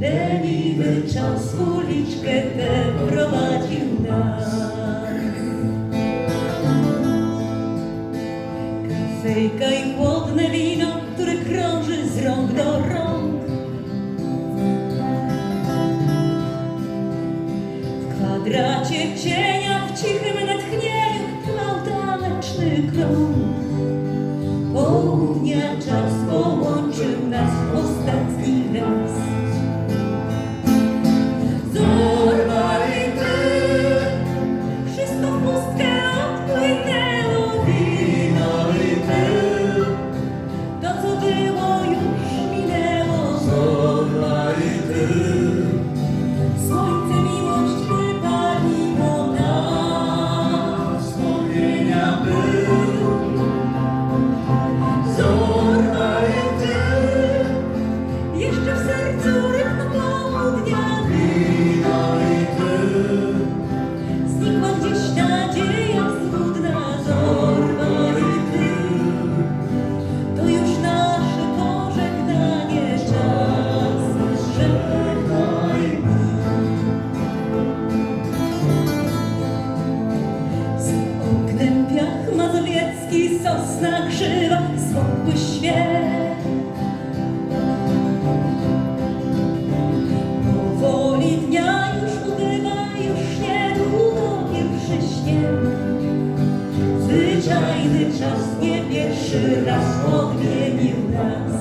leniwy czas uliczkę prowadził nas. Kafejka i chłodne wino, które krąży z rąk do rąk. W kwadracie cienia, w cichym natchnieniu trwał taneczny krąg. Jeszcze w sercu rytm mazowiecki sosna krzywa, smutny śmiech. Powoli dnia już ubywa, już niedługo pierwszy śnieg. Zwyczajny czas nie pierwszy raz odmienił nas.